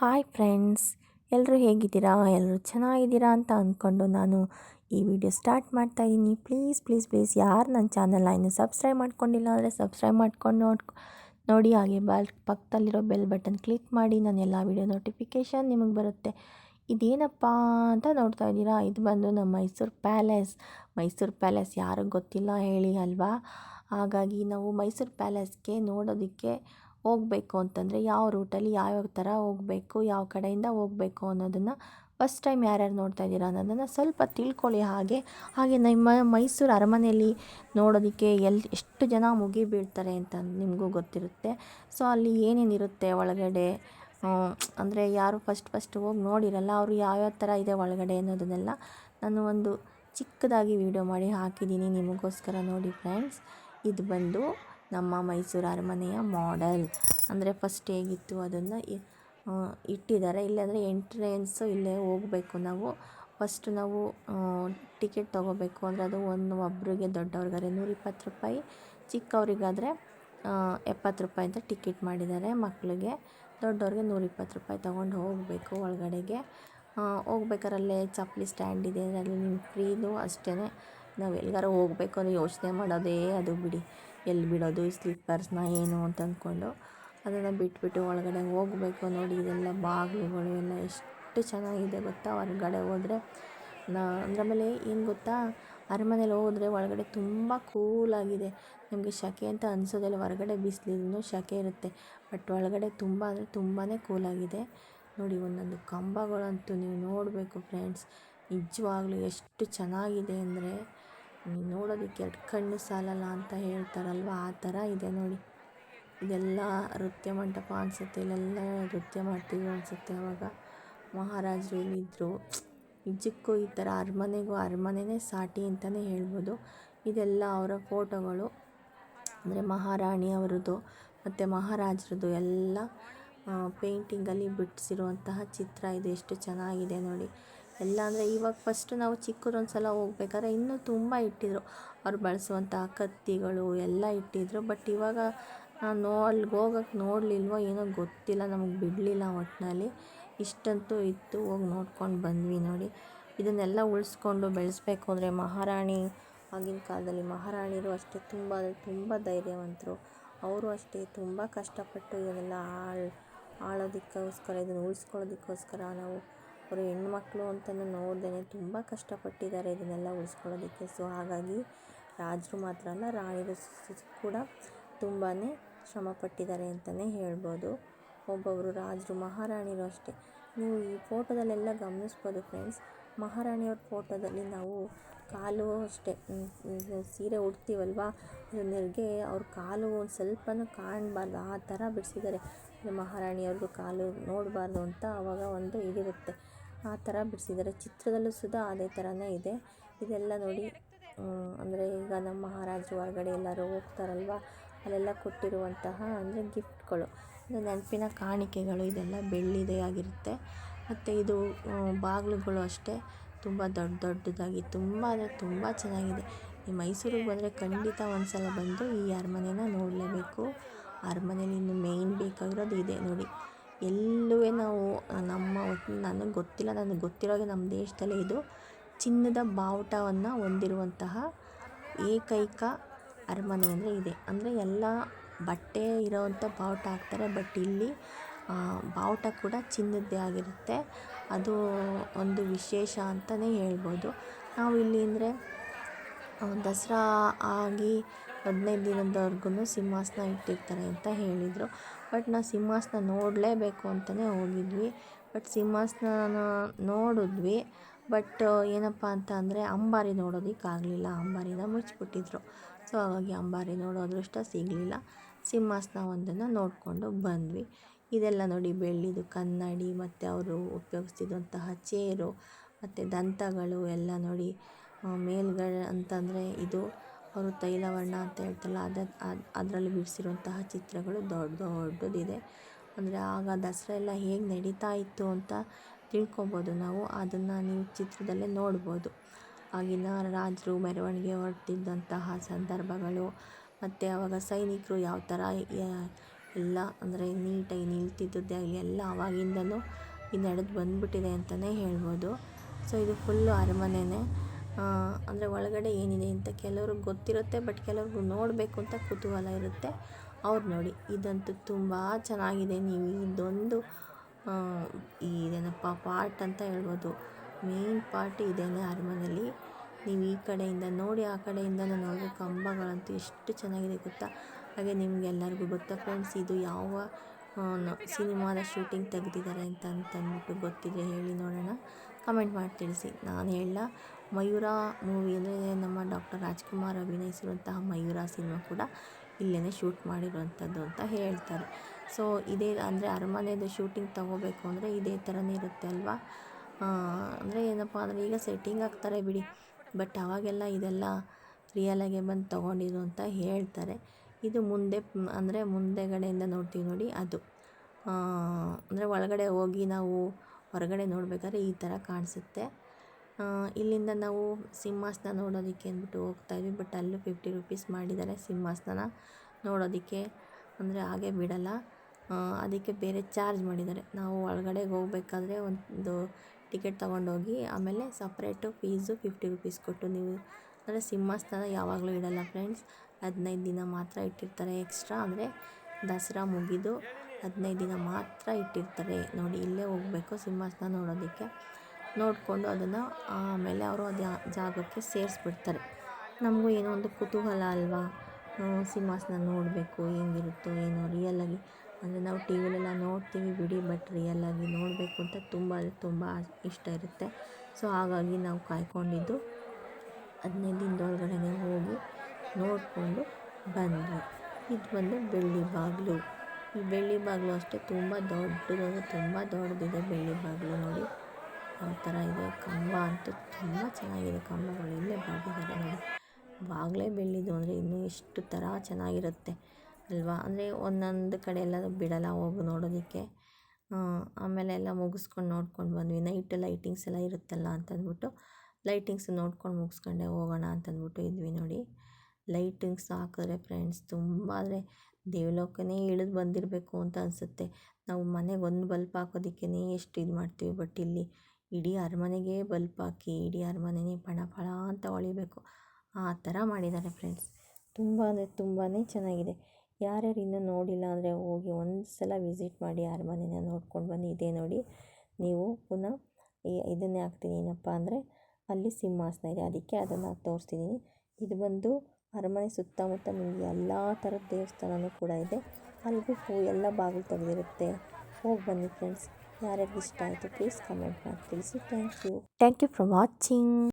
Hi friends ಎಲ್ಲರೂ ಹೇಗಿದ್ದೀರಾ? ಎಲ್ಲರೂ ಚೆನ್ನಾಗಿದ್ದೀರಾ ಅಂತ ಅಂದ್ಕೊಂಡು ನಾನು ಈ ವಿಡಿಯೋ ಸ್ಟಾರ್ಟ್ ಮಾಡ್ತಾ ಇದ್ದೀನಿ. ಪ್ಲೀಸ್ ಪ್ಲೀಸ್ ಪ್ಲೀಸ್ ಯಾರು ನನ್ನ ಚಾನಲ್ನ ಇನ್ನೂ ಸಬ್ಸ್ಕ್ರೈಬ್ ಮಾಡ್ಕೊಂಡಿಲ್ಲ ಅಂದರೆ ಸಬ್ಸ್ಕ್ರೈಬ್ ಮಾಡ್ಕೊಂಡು ನೋಡ್, ನೋಡಿ ಹಾಗೆ ಬಾಲ್ ಪಕ್ಕದಲ್ಲಿರೋ ಬೆಲ್ ಬಟನ್ ಕ್ಲಿಕ್ ಮಾಡಿ ನಾನು ಎಲ್ಲ ವಿಡಿಯೋ ನೋಟಿಫಿಕೇಷನ್ ನಿಮಗೆ ಬರುತ್ತೆ. ಇದೇನಪ್ಪ ಅಂತ ನೋಡ್ತಾ ಇದ್ದೀರಾ? ಇದು ಬಂದು ನಮ್ಮ ಮೈಸೂರು ಪ್ಯಾಲೇಸ್ ಮೈಸೂರು ಪ್ಯಾಲೇಸ್ ಯಾರಿಗೂ ಗೊತ್ತಿಲ್ಲ ಹೇಳಿ ಅಲ್ವಾ? ಹಾಗಾಗಿ ನಾವು ಮೈಸೂರು ಪ್ಯಾಲೇಸ್ಗೆ ನೋಡೋದಕ್ಕೆ ಹೋಗಬೇಕು ಅಂತಂದರೆ ಯಾವ ರೂಟಲ್ಲಿ ಯಾವ್ಯಾವ ಥರ ಹೋಗಬೇಕು, ಯಾವ ಕಡೆಯಿಂದ ಹೋಗಬೇಕು ಅನ್ನೋದನ್ನು ಫಸ್ಟ್ ಟೈಮ್ ಯಾರ್ಯಾರು ನೋಡ್ತಾ ಇದ್ದೀರಾ ಅನ್ನೋದನ್ನು ಸ್ವಲ್ಪ ತಿಳ್ಕೊಳ್ಳಿ ಹಾಗೆ. ಹಾಗೆ ನಿಮ್ಮ ಮೈಸೂರು ಅರಮನೆಯಲ್ಲಿ ನೋಡೋದಕ್ಕೆ ಎಲ್ಲಿ ಎಷ್ಟು ಜನ ಮುಗಿ ಬೀಳ್ತಾರೆ ಅಂತ ನಿಮಗೂ ಗೊತ್ತಿರುತ್ತೆ. ಸೊ ಅಲ್ಲಿ ಏನೇನಿರುತ್ತೆ ಒಳಗಡೆ? ಅಂದರೆ ಯಾರು ಫಸ್ಟ್ ಫಸ್ಟ್ ಹೋಗಿ ನೋಡಿರಲ್ಲ, ಅವರು ಯಾವ್ಯಾವ ಥರ ಇದೆ ಒಳಗಡೆ ಅನ್ನೋದನ್ನೆಲ್ಲ ನಾನು ಒಂದು ಚಿಕ್ಕದಾಗಿ ವಿಡಿಯೋ ಮಾಡಿ ಹಾಕಿದ್ದೀನಿ ನಿಮಗೋಸ್ಕರ ನೋಡಿ ಫ್ರೆಂಡ್ಸ್ ಇದು ಬಂದು ನಮ್ಮ ಮೈಸೂರು ಅರಮನೆಯ ಮಾಡೆಲ್ ಅಂದರೆ ಫಸ್ಟ್ ಹೇಗಿತ್ತು ಅದನ್ನು ಇಟ್ಟಿದ್ದಾರೆ. ಇಲ್ಲಾಂದರೆ ಎಂಟ್ರೆನ್ಸು ಇಲ್ಲೇ ಹೋಗಬೇಕು ನಾವು. ಫಸ್ಟ್ ನಾವು ಟಿಕೆಟ್ ತೊಗೋಬೇಕು. ಅಂದರೆ ಅದು ಒಂದು ಒಬ್ಬರಿಗೆ ದೊಡ್ಡವ್ರಿಗಾದ್ರೆ ನೂರಿಪ್ಪತ್ತು ರೂಪಾಯಿ, ಚಿಕ್ಕವರಿಗಾದರೆ ಎಪ್ಪತ್ತು ರೂಪಾಯಿ ಅಂತ ಟಿಕೆಟ್ ಮಾಡಿದ್ದಾರೆ ಮಕ್ಕಳಿಗೆ ದೊಡ್ಡವ್ರಿಗೆ ನೂರಿಪ್ಪತ್ತು ರೂಪಾಯಿ ತೊಗೊಂಡು ಹೋಗಬೇಕು ಒಳಗಡೆಗೆ. ಹೋಗ್ಬೇಕಾದ್ರೆ ಅಲ್ಲೇ ಚಪ್ಪಲಿ ಸ್ಟ್ಯಾಂಡ್ ಇದೆ. ಅಲ್ಲಿ ಫ್ರೀದು ಅಷ್ಟೇ ನಾವು ಎಲ್ಲಿಗಾರು ಹೋಗ್ಬೇಕು ಅಂದರೆ ಯೋಚನೆ ಮಾಡೋದೇ ಅದು ಬಿಡಿ. ಎಲ್ಲಿ ಬಿಡೋದು, ಈ ಸ್ಲಿಪ್ಪರ್ಸ್ನ ಏನು ಅಂತ ಅಂದ್ಕೊಂಡು ಅದನ್ನು ಬಿಟ್ಬಿಟ್ಟು ಒಳಗಡೆ ಹೋಗಬೇಕು ನೋಡಿ. ಇದೆಲ್ಲ ಬಾಗಿಲುಗಳು ಎಲ್ಲ ಎಷ್ಟು ಚೆನ್ನಾಗಿದೆ ಗೊತ್ತಾ? ಹೊರಗಡೆ ಹೋದರೆ ನಾ ಆಮೇಲೆ ಮೇಲೆ ಏನು ಗೊತ್ತಾ? ಅರಮನೆಯಲ್ಲಿ ಹೋದರೆ ಒಳಗಡೆ ತುಂಬ ಕೂಲಾಗಿದೆ ನಮಗೆ ಸೆಕೆ ಅಂತ ಅನಿಸೋದಿಲ್ಲ, ಹೊರಗಡೆ ಬಿಸಿಲಿನೂ ಸೆಕೆ ಇರುತ್ತೆ. ಬಟ್ ಒಳಗಡೆ ತುಂಬ ಅಂದರೆ ತುಂಬಾ ಕೂಲಾಗಿದೆ ನೋಡಿ, ಒಂದೊಂದು ಕಂಬಗಳಂತೂ ನೀವು ನೋಡಬೇಕು ಫ್ರೆಂಡ್ಸ್ ನಿಜವಾಗ್ಲೂ ಎಷ್ಟು ಚೆನ್ನಾಗಿದೆ ಅಂದರೆ ನೋಡೋದಕ್ಕೆ ಎರಡು ಕಣ್ಣು ಸಾಲಲ್ಲ ಅಂತ ಹೇಳ್ತಾರಲ್ವ? ಆ ಥರ ಇದೆ ನೋಡಿ. ಇದೆಲ್ಲ ನೃತ್ಯ ಮಂಟಪ ಅನಿಸುತ್ತೆ. ಇಲ್ಲೆಲ್ಲ ನೃತ್ಯ ಮಾಡ್ತೀವಿ ಅನಿಸುತ್ತೆ ಅವಾಗ. ಮಹಾರಾಜರು ಇಲ್ಲಿದ್ದರು ನಿಜಕ್ಕೂ ಈ ಥರ ಅರಮನೆಗೂ ಅರಮನೆನೇ ಸಾಟಿ ಅಂತಲೇ ಹೇಳ್ಬೋದು. ಇದೆಲ್ಲ ಅವರ ಫೋಟೋಗಳು. ಅಂದರೆ ಮಹಾರಾಣಿ ಅವರದ್ದು ಮತ್ತು ಮಹಾರಾಜರದ್ದು ಎಲ್ಲ ಪೇಂಟಿಂಗಲ್ಲಿ ಬಿಡಿಸಿರುವಂತಹ ಚಿತ್ರ ಇದು. ಎಷ್ಟು ಚೆನ್ನಾಗಿದೆ ನೋಡಿ. ಎಲ್ಲ ಅಂದರೆ ಇವಾಗ ಫಸ್ಟ್ ನಾವು ಚಿಕ್ಕದೊಂದು ಸಲ ಹೋಗ್ಬೇಕಾದ್ರೆ ಇನ್ನೂ ತುಂಬ ಇಟ್ಟಿದ್ರು. ಅವ್ರು ಬಳಸುವಂಥ ಕತ್ತಿಗಳು ಎಲ್ಲ ಇಟ್ಟಿದ್ರು. ಬಟ್ ಇವಾಗ ನೋ ಅಲ್ಲಿಗೆ ಹೋಗಕ್ಕೆ ನೋಡಲಿಲ್ವೋ ಏನೋ ಗೊತ್ತಿಲ್ಲ. ನಮಗೆ ಬಿಡಲಿಲ್ಲ ಒಟ್ಟಿನಲ್ಲಿ ಇಷ್ಟಂತೂ ಇತ್ತು. ಹೋಗಿ ನೋಡ್ಕೊಂಡು ಬಂದ್ವಿ ನೋಡಿ. ಇದನ್ನೆಲ್ಲ ಉಳಿಸ್ಕೊಂಡು ಬೆಳೆಸ್ಬೇಕು ಅಂದರೆ ಮಹಾರಾಣಿ ಆಗಿನ ಕಾಲದಲ್ಲಿ ಮಹಾರಾಣಿರು ಅಷ್ಟೇ ತುಂಬ ತುಂಬ ಧೈರ್ಯವಂತರು. ಅವರು ಅಷ್ಟೇ ತುಂಬ ಕಷ್ಟಪಟ್ಟು ಇದನ್ನೆಲ್ಲ ಆಳ್ ಆಳೋದಕ್ಕೋಸ್ಕರ, ಇದನ್ನು ಉಳಿಸ್ಕೊಳ್ಳೋದಕ್ಕೋಸ್ಕರ ನಾವು ಅವರು ಹೆಣ್ಮಕ್ಳು ಅಂತಲೂ ನೋಡ್ದೇ ತುಂಬ ಕಷ್ಟಪಟ್ಟಿದ್ದಾರೆ ಇದನ್ನೆಲ್ಲ ಉಳಿಸ್ಕೊಳ್ಳೋದಕ್ಕೆ. ಸೊ ಹಾಗಾಗಿ ರಾಜರು ಮಾತ್ರ ಅಲ್ಲ ರಾಣಿರು ಕೂಡ ತುಂಬಾ ಶ್ರಮಪಟ್ಟಿದ್ದಾರೆ ಅಂತಲೇ ಹೇಳ್ಬೋದು. ಒಬ್ಬೊಬ್ಬರು ರಾಜರು, ಮಹಾರಾಣಿರು ಅಷ್ಟೇ. ನೀವು ಈ ಫೋಟೋದಲ್ಲೆಲ್ಲ ಗಮನಿಸ್ಬೋದು ಫ್ರೆಂಡ್ಸ್ ಮಹಾರಾಣಿಯವ್ರ ಫೋಟೋದಲ್ಲಿ ನಾವು ಕಾಲು ಅಷ್ಟೇ ಸೀರೆ ಉಡ್ತೀವಲ್ವ? ನೆರಿಗೆ ಅವ್ರ ಕಾಲು ಒಂದು ಸ್ವಲ್ಪನೂ ಕಾಣಬಾರ್ದು. ಆ ಥರ ಬಿಡಿಸಿದ್ದಾರೆ. ಮಹಾರಾಣಿಯವ್ರದ್ದು ಕಾಲು ನೋಡಬಾರ್ದು ಅಂತ ಆವಾಗ ಒಂದು ಇದಿರುತ್ತೆ. ಆ ಥರ ಬಿಡಿಸಿದ್ದಾರೆ. ಚಿತ್ರದಲ್ಲೂ ಸುದಾ ಅದೇ ಥರನೇ ಇದೆ. ಇದೆಲ್ಲ ನೋಡಿ ಅಂದರೆ ಈಗ ನಮ್ಮ ಮಹಾರಾಜರು ಹೊರಗಡೆ ಎಲ್ಲರೂ ಹೋಗ್ತಾರಲ್ವ? ಅಲ್ಲೆಲ್ಲ ಕೊಟ್ಟಿರುವಂತಹ, ಅಂದರೆ ಗಿಫ್ಟ್ಗಳು, ಅಂದರೆ ನೆನಪಿನ ಕಾಣಿಕೆಗಳು, ಇದೆಲ್ಲ ಬೆಳ್ಳಿದೇ ಆಗಿರುತ್ತೆ. ಮತ್ತು ಇದು ಬಾಗಿಲುಗಳು ಅಷ್ಟೇ. ತುಂಬ ದೊಡ್ಡ ದೊಡ್ಡದಾಗಿ, ತುಂಬ, ಅಂದರೆ ತುಂಬ ಚೆನ್ನಾಗಿದೆ. ಈ ಮೈಸೂರಿಗೆ ಬಂದರೆ ಖಂಡಿತ ಒಂದು ಸಲ ಬಂದು ಈ ಅರಮನೆನ ನೋಡಲೇಬೇಕು. ಅರಮನೇಲಿ ಇನ್ನು ಮೇಯ್ನ್ ಬೇಕಾಗಿರೋದು ಇದೆ ನೋಡಿ. ಎಲ್ಲೂ ನಾವು ನಮ್ಮ ನನಗೆ ಗೊತ್ತಿಲ್ಲ, ನನಗೆ ಗೊತ್ತಿರೋದು ನಮ್ಮ ದೇಶದಲ್ಲೇ ಇದು. ಚಿನ್ನದ ಬಾವುಟವನ್ನು ಹೊಂದಿರುವಂತಹ ಏಕೈಕ ಅರಮನೆ ಅಂದರೆ ಇದೆ. ಅಂದರೆ ಎಲ್ಲ ಬಟ್ಟೆ ಇರೋವಂಥ ಬಾವುಟ ಹಾಕ್ತಾರೆ, ಬಟ್ ಇಲ್ಲಿ ಬಾವುಟ ಕೂಡ ಚಿನ್ನದ್ದೇ ಆಗಿರುತ್ತೆ. ಅದು ಒಂದು ವಿಶೇಷ ಅಂತಲೇ ಹೇಳ್ಬೋದು. ನಾವು ಇಲ್ಲಿ ಅಂದರೆ ದಸರಾ ಆಗಿ ಹದಿನೈದು ದಿನದವರ್ಗೂ ಸಿಂಹಾಸನ ಇಟ್ಟಿರ್ತಾರೆ ಅಂತ ಹೇಳಿದರು. ಬಟ್ ನಾವು ಸಿಂಹಾಸನ ನೋಡಲೇಬೇಕು ಅಂತಲೇ ಹೋಗಿದ್ವಿ. ಬಟ್ ಸಿಂಹಾಸನ ನೋಡಿದ್ವಿ. ಬಟ್ ಏನಪ್ಪ ಅಂತ ಅಂದರೆ ಅಂಬಾರಿ ನೋಡೋದಕ್ಕಾಗಲಿಲ್ಲ. ಅಂಬಾರಿನ ಮುಚ್ಚಿಬಿಟ್ಟಿದ್ರು. ಸೊ, ಹಾಗಾಗಿ ಅಂಬಾರಿ ನೋಡೋ ಅದೃಷ್ಟ ಸಿಗಲಿಲ್ಲ. ಸಿಂಹಾಸನ ಒಂದನ್ನು ನೋಡಿಕೊಂಡು ಬಂದ್ವಿ. ಇದೆಲ್ಲ ನೋಡಿ ಬೆಳ್ಳಿದು ಕನ್ನಡಿ, ಮತ್ತು ಅವರು ಉಪಯೋಗಿಸ್ತಿದ್ದಂತಹ ಚೇರು, ಮತ್ತು ದಂತಗಳು ಎಲ್ಲ ನೋಡಿ ಮೇಲ್ಗಡೆ ಅಂತಂದರೆ ಇದು ಅವರು ತೈಲವರ್ಣ ಅಂತ ಹೇಳ್ತಾರಲ್ಲ, ಅದು ಅದರಲ್ಲಿ ಬಿಡಿಸಿರುವಂತಹ ಚಿತ್ರಗಳು ದೊಡ್ಡ ದೊಡ್ಡದಿದೆ. ಅಂದರೆ ಆಗ ದಸರಾ ಎಲ್ಲ ಹೇಗೆ ನಡೀತಾ ಇತ್ತು ಅಂತ ತಿಳ್ಕೊಬೋದು ನಾವು. ಅದನ್ನು ನೀವು ಚಿತ್ರದಲ್ಲೇ ನೋಡ್ಬೋದು. ಆಗಿನ ರಾಜರು ಮೆರವಣಿಗೆ ಹೊರಟಿದ್ದಂತಹ ಸಂದರ್ಭಗಳು, ಮತ್ತು ಆವಾಗ ಸೈನಿಕರು ಯಾವ ಥರ ಎಲ್ಲ ಅಂದರೆ ನೀಟಾಗಿ ನಿಲ್ತಿದ್ದದ್ದೇ ಆಗಲಿ, ಎಲ್ಲ ಆವಾಗಿಂದನೂ ಈ ನಡೆದು ಬಂದ್ಬಿಟ್ಟಿದೆ ಅಂತಲೇ ಹೇಳ್ಬೋದು. ಸೊ, ಇದು ಫುಲ್ಲು ಅರಮನೆನೇ. ಅಂದರೆ ಒಳಗಡೆ ಏನಿದೆ ಅಂತ ಕೆಲವ್ರಿಗೆ ಗೊತ್ತಿರುತ್ತೆ ಬಟ್ ಕೆಲವ್ರಿಗೆ ನೋಡಬೇಕು ಅಂತ ಕುತೂಹಲ ಇರುತ್ತೆ. ಅವ್ರು ನೋಡಿ, ಇದಂತೂ ತುಂಬ ಚೆನ್ನಾಗಿದೆ, ನೀವು ಇದೊಂದು ಇದೇನಪ್ಪ ಪಾರ್ಟ್ ಅಂತ ಹೇಳ್ಬೋದು. ಮೇನ್ ಪಾರ್ಟ್ ಇದೇನೆ ಅರಮನೆಯಲ್ಲಿ ನೀವು ಈ ಕಡೆಯಿಂದ ನೋಡಿ, ಆ ಕಡೆಯಿಂದ ನೋಡಿ, ಕಂಬಗಳಂತೂ ಎಷ್ಟು ಚೆನ್ನಾಗಿದೆ ಗೊತ್ತಾ? ಹಾಗೆ ನಿಮಗೆಲ್ಲರಿಗೂ ಗೊತ್ತಾ ಫ್ರೆಂಡ್ಸ್ ಇದು ಯಾವ ಸಿನಿಮಾದ ಶೂಟಿಂಗ್ ತೆಗೆದಿದ್ದಾರೆ ಅಂತ ಅಂತಂದ್ಬಿಟ್ಟು ಗೊತ್ತಿದೆ ಹೇಳಿ ನೋಡೋಣ. ಕಮೆಂಟ್ ಮಾಡಿ ತಿಳಿಸಿ. ನಾನು ಹೇಳ ಮಯೂರ ಮೂವಿ ಅಂದರೆ ನಮ್ಮ ಡಾಕ್ಟರ್ ರಾಜ್ಕುಮಾರ್ ಅಭಿನಯಿಸಿರುವಂತಹ ಮಯೂರ ಸಿನಿಮಾ ಕೂಡ ಇಲ್ಲೇ ಶೂಟ್ ಮಾಡಿರುವಂಥದ್ದು ಅಂತ ಹೇಳ್ತಾರೆ. ಸೊ ಇದೇ ಅಂದರೆ ಅರಮನೆಯದು ಶೂಟಿಂಗ್ ತೊಗೋಬೇಕು ಅಂದರೆ ಇದೇ ಥರನೇ ಇರುತ್ತೆ ಅಲ್ವಾ? ಅಂದರೆ ಏನಪ್ಪ ಅಂದರೆ ಈಗ ಸೆಟ್ಟಿಂಗ್ ಆಗ್ತಾರೆ ಬಿಡಿ ಬಟ್ ಅವಾಗೆಲ್ಲ ಇದೆಲ್ಲ ರಿಯಲಾಗೆ ಬಂದು ತೊಗೊಂಡಿದ್ರು ಅಂತ ಹೇಳ್ತಾರೆ. ಇದು ಮುಂದೆ, ಅಂದರೆ ಮುಂದೆಗಡೆಯಿಂದ ನೋಡ್ತೀವಿ ನೋಡಿ ಅದು. ಅಂದರೆ ಒಳಗಡೆ ಹೋಗಿ ನಾವು ಹೊರಗಡೆ ನೋಡಬೇಕಾದ್ರೆ ಈ ಥರ ಕಾಣಿಸುತ್ತೆ. ಇಲ್ಲಿಂದ ನಾವು ಸಿಂಹಾಸನ ನೋಡೋದಕ್ಕೆ ಅಂದ್ಬಿಟ್ಟು ಹೋಗ್ತಾಯಿದ್ವಿ ಬಟ್ ಅಲ್ಲೂ ಫಿಫ್ಟಿ ರುಪೀಸ್ ಮಾಡಿದ್ದಾರೆ ಸಿಂಹಾಸನ ನೋಡೋದಕ್ಕೆ. ಅಂದರೆ ಹಾಗೆ ಬಿಡಲ್ಲ. ಅದಕ್ಕೆ ಬೇರೆ ಚಾರ್ಜ್ ಮಾಡಿದ್ದಾರೆ. ನಾವು ಒಳಗಡೆ ಹೋಗಬೇಕಾದ್ರೆ ಒಂದು ಟಿಕೆಟ್ ತೊಗೊಂಡೋಗಿ ಆಮೇಲೆ ಸಪ್ರೇಟು ಫೀಸು ಫಿಫ್ಟಿ ರುಪೀಸ್ ಕೊಟ್ಟು ನೀವು ಅಂದರೆ ಸಿಂಹಾಸನ ಯಾವಾಗಲೂ ಇಡಲ್ಲ ಫ್ರೆಂಡ್ಸ್. ಹದಿನೈದು ದಿನ ಮಾತ್ರ ಇಟ್ಟಿರ್ತಾರೆ ಎಕ್ಸ್ಟ್ರಾ. ಅಂದರೆ ದಸರಾ ಮುಗಿದು ಹದಿನೈದು ದಿನ ಮಾತ್ರ ಇಟ್ಟಿರ್ತಾರೆ. ನೋಡಿ, ಇಲ್ಲೇ ಹೋಗಬೇಕು ಸಿಂಹಾಸನ ನೋಡೋದಕ್ಕೆ. ನೋಡಿಕೊಂಡು ಅದನ್ನು ಆಮೇಲೆ ಅವರು ಅದು ಜಾಗಕ್ಕೆ ಸೇರಿಸ್ಬಿಡ್ತಾರೆ. ನಮಗೂ ಏನೋ ಒಂದು ಕುತೂಹಲ ಅಲ್ವಾ? ಸಿಂಹಾಸನ ನೋಡಬೇಕು, ಹೆಂಗಿರುತ್ತೋ ಏನೋ ರಿಯಲಾಗಿ ಅಂದರೆ ನಾವು ಟಿ ವಿಲೆಲ್ಲ ನೋಡ್ತೀವಿ ಬಿಡಿ ಬಟ್ ರಿಯಲಾಗಿ ನೋಡಬೇಕು ಅಂತ ತುಂಬ ತುಂಬ ಇಷ್ಟ ಇರುತ್ತೆ. ಸೊ, ಹಾಗಾಗಿ ನಾವು ಕಾಯ್ಕೊಂಡಿದ್ದು ಹದಿನೈದು ದಿನದೊಳಗಡೆ ಹೋಗಿ ನೋಡಿಕೊಂಡು ಬಂದ್ವಿ. ಇದು ಬಂದು ಬೆಳ್ಳಿ ಬಾಗಿಲು. ಬೆಳ್ಳಿ ಬಾಗಿಲು ಅಷ್ಟೇ. ತುಂಬ ದೊಡ್ಡದು ತುಂಬ ದೊಡ್ಡದಿದೆ ಬೆಳ್ಳಿ ಬಾಗಿಲು ನೋಡಿ. ಯಾವ ಥರ ಇದೆ. ಕಂಬ ಅಂತೂ ತುಂಬ ಚೆನ್ನಾಗಿದೆ. ಕಂಬಗಳು ಇಲ್ಲೇ ಬಾಗಿದ್ದಾರೆ ನೋಡಿ. ಬಾಗಿಲೇ ಬೆಳ್ಳಿದು ಅಂದರೆ ಇನ್ನೂ ಎಷ್ಟು ಥರ ಚೆನ್ನಾಗಿರುತ್ತೆ ಅಲ್ವಾ? ಅಂದರೆ ಒಂದೊಂದು ಕಡೆ ಎಲ್ಲ ಬಿಡಲ್ಲ ಹೋಗಿ ನೋಡೋದಕ್ಕೆ. ಆಮೇಲೆ ಎಲ್ಲ ಮುಗಿಸ್ಕೊಂಡು ನೋಡ್ಕೊಂಡು ಬಂದ್ವಿ. ನೈಟ್ ಲೈಟಿಂಗ್ಸ್ ಎಲ್ಲ ಇರುತ್ತಲ್ಲ ಅಂತಂದ್ಬಿಟ್ಟು ಲೈಟಿಂಗ್ಸ್ ನೋಡ್ಕೊಂಡು ಮುಗಿಸ್ಕೊಂಡೆ ಹೋಗೋಣ ಅಂತಂದ್ಬಿಟ್ಟು ಇದ್ವಿ ನೋಡಿ. ಲೈಟಿಂಗ್ಸ್ ಹಾಕಿದ್ರೆ ಫ್ರೆಂಡ್ಸ್ ತುಂಬ ಅಂದರೆ ದೇವಲೋಕನೇ ಇಳಿದು ಬಂದಿರಬೇಕು ಅಂತ ಅನಿಸುತ್ತೆ. ನಾವು ಮನೆಗೆ ಒಂದು ಬಲ್ಪ್ ಹಾಕೋದಕ್ಕೇ ಎಷ್ಟು ಇದು ಮಾಡ್ತೀವಿ ಬಟ್ ಇಲ್ಲಿ ಇಡೀ ಅರಮನೆಗೆ ಬಲ್ಪ್ ಹಾಕಿ, ಇಡೀ ಅರಮನೆನೇ ಫಣ ಫಳ ಅಂತ ಹೊಳಿಬೇಕು. ಆ ಥರ ಮಾಡಿದ್ದಾರೆ ಫ್ರೆಂಡ್ಸ್ ತುಂಬ ಅಂದರೆ ತುಂಬಾ ಚೆನ್ನಾಗಿದೆ. ಯಾರ್ಯಾರು ಇನ್ನೂ ನೋಡಿಲ್ಲ ಅಂದರೆ ಹೋಗಿ ಒಂದು ಸಲ ವಿಸಿಟ್ ಮಾಡಿ ಅರಮನೆನ ನೋಡ್ಕೊಂಡು ಬನ್ನಿ ಇದೇ ನೋಡಿ. ನೀವು ಪುನಃ ಇದನ್ನೇ ಹಾಕ್ತೀನಿ ಏನಪ್ಪ ಅಂದರೆ ಅಲ್ಲಿ ಸಿಂಹಾಸನ ಇದೆ. ಅದಕ್ಕೆ ಅದನ್ನು ತೋರಿಸ್ತಿದ್ದೀನಿ. ಇದು ಬಂದು ಅರಮನೆ ಸುತ್ತಮುತ್ತ ನಿಮಗೆ ಎಲ್ಲ ಥರದ ದೇವಸ್ಥಾನವೂ ಕೂಡ ಇದೆ. ಅಲ್ಲಿಗೂ ಎಲ್ಲ ಬಾಗಿಲು ತೆಗೆದಿರುತ್ತೆ. ಹೋಗಿ ಬನ್ನಿ ಫ್ರೆಂಡ್ಸ್ ಯಾರ್ಯಾರಿಗೆ ಇಷ್ಟ ಆಯಿತು ಪ್ಲೀಸ್ ಕಮೆಂಟ್ ಮಾಡಿ ತಿಳಿಸಿ. Thank you thank you for watching